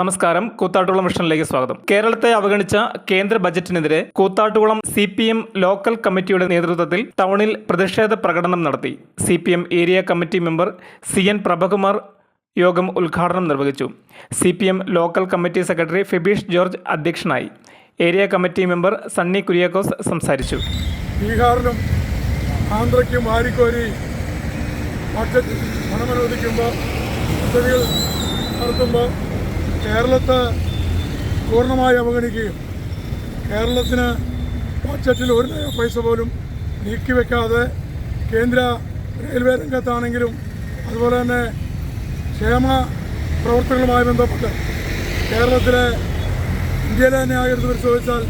നമസ്കാരം. കൂത്താട്ടുകുളം മിഷനിലേക്ക് സ്വാഗതം. കേരളത്തെ അവഗണിച്ച കേന്ദ്ര ബജറ്റിനെതിരെ Koothattukulam C P M local കമ്മിറ്റിയുടെ നേതൃത്വത്തിൽ ടൗണിൽ പ്രതിഷേധ പ്രകടനം നടത്തി. C P M area committee member C N Prabhakumar യോഗം ഉദ്ഘാടനം നിർവഹിച്ചു. C P M local committee secretary Fibish George അധ്യക്ഷനായി. Area committee member Sunny Kuriakose സംസാരിച്ചു. ബീഹാറിലും ആന്ധ്രയ്ക്കും ആരിക്കോരി പണമനുവദിക്കുമ്പോൾ നടത്തുമ്പോൾ കേരളത്തെ പൂർണമായി അവഗണിക്കുകയും കേരളത്തിന് ബഡ്ജറ്റിൽ ഒരു പൈസ പോലും നീക്കിവെക്കാതെ കേന്ദ്ര റെയിൽവേ രംഗത്താണെങ്കിലും അതുപോലെ തന്നെ ക്ഷേമ പ്രവർത്തനങ്ങളുമായി ബന്ധപ്പെട്ട് കേരളത്തിലെ ഇന്ത്യയിലെ തന്നെ ആയിരുന്നു പരിശോധിച്ചാൽ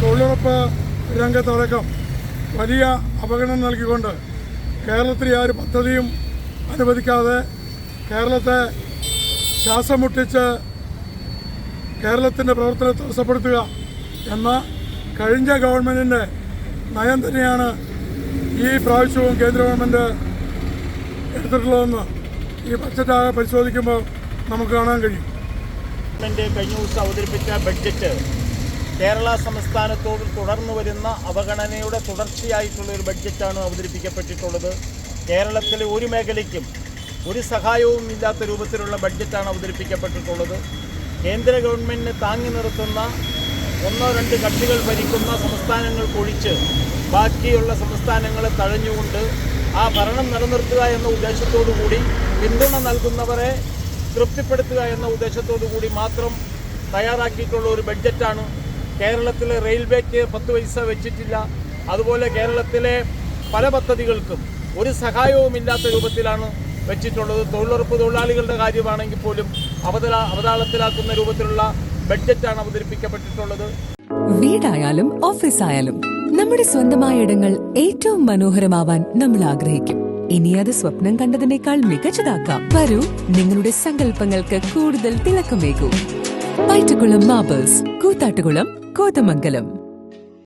തൊഴിലുറപ്പ് രംഗത്തടക്കം വലിയ അവഗണന നൽകിക്കൊണ്ട് കേരളത്തിൽ ആ ഒരു പദ്ധതിയും അനുവദിക്കാതെ കേരളത്തെ ശ്വാസം മുട്ടിച്ച് കേരളത്തിന്റെ പ്രവർത്തനം തടസ്സപ്പെടുത്തുക എന്ന കഴിഞ്ഞ ഗവൺമെന്റിന്റെ നയം തന്നെയാണ് ഈ പ്രാവശ്യവും കേന്ദ്ര ഗവൺമെന്റ് എടുത്തിട്ടുള്ളതെന്ന് ഈ ബഡ്ജറ്റാകെ പരിശോധിക്കുമ്പോൾ നമുക്ക് കാണാൻ കഴിയും. ഗവൺമെന്റ് കഴിഞ്ഞ ദിവസം അവതരിപ്പിച്ച ബഡ്ജറ്റ് കേരള സംസ്ഥാനത്തോട് തുടർന്നു വരുന്ന അവഗണനയുടെ തുടർച്ചയായിട്ടുള്ള ഒരു ബഡ്ജറ്റാണ് അവതരിപ്പിക്കപ്പെട്ടിട്ടുള്ളത്. കേരളത്തിലെ ഒരു മേഖലയ്ക്കും ഒരു സഹായവും ഇല്ലാത്ത രൂപത്തിലുള്ള ബഡ്ജറ്റാണ് അവതരിപ്പിക്കപ്പെട്ടിട്ടുള്ളത്. കേന്ദ്ര ഗവൺമെന്റിനെ താങ്ങി നിർത്തുന്ന ഒന്നോ രണ്ട് കക്ഷികൾ ഭരിക്കുന്ന സംസ്ഥാനങ്ങൾക്കൊഴിച്ച് ബാക്കിയുള്ള സംസ്ഥാനങ്ങളെ തഴഞ്ഞുകൊണ്ട് ആ ഭരണം നിലനിർത്തുക എന്ന ഉദ്ദേശത്തോടു കൂടി പിന്തുണ നൽകുന്നവരെ തൃപ്തിപ്പെടുത്തുക എന്ന ഉദ്ദേശത്തോടു കൂടി മാത്രം തയ്യാറാക്കിയിട്ടുള്ള ഒരു ബഡ്ജറ്റാണ്. കേരളത്തിലെ റെയിൽവേക്ക് പത്ത് പൈസ വെച്ചിട്ടില്ല. അതുപോലെ കേരളത്തിലെ പല പദ്ധതികൾക്കും ഒരു സഹായവുമില്ലാത്ത രൂപത്തിലാണ് വെച്ചിട്ടുള്ളത് തൊഴിലുറപ്പ് തൊഴിലാളികളുടെ കാര്യമാണെങ്കിൽ പോലും അവതല അവതാളത്തിലാക്കുന്ന രൂപത്തിലുള്ള ബഡ്ജറ്റാണ് അവതരിപ്പിക്കപ്പെട്ടിട്ടുള്ളത്. വീടായാലും ഓഫീസായാലും നമ്മുടെ സ്വന്തമായ ഇടങ്ങൾ ഏറ്റവും മനോഹരമാവാൻ നമ്മൾ ആഗ്രഹിക്കും. ഇനി അത് സ്വപ്നം കണ്ടതിനേക്കാൾ മികച്ചതാക്കാം. വരൂ നിങ്ങളുടെ സങ്കല്പങ്ങൾക്ക് കൂടുതൽ തിളക്കമേകൂ. പൈറ്റുകുളം മാബേഴ്സ് കൂത്താട്ടുകുളം കോതമംഗലം.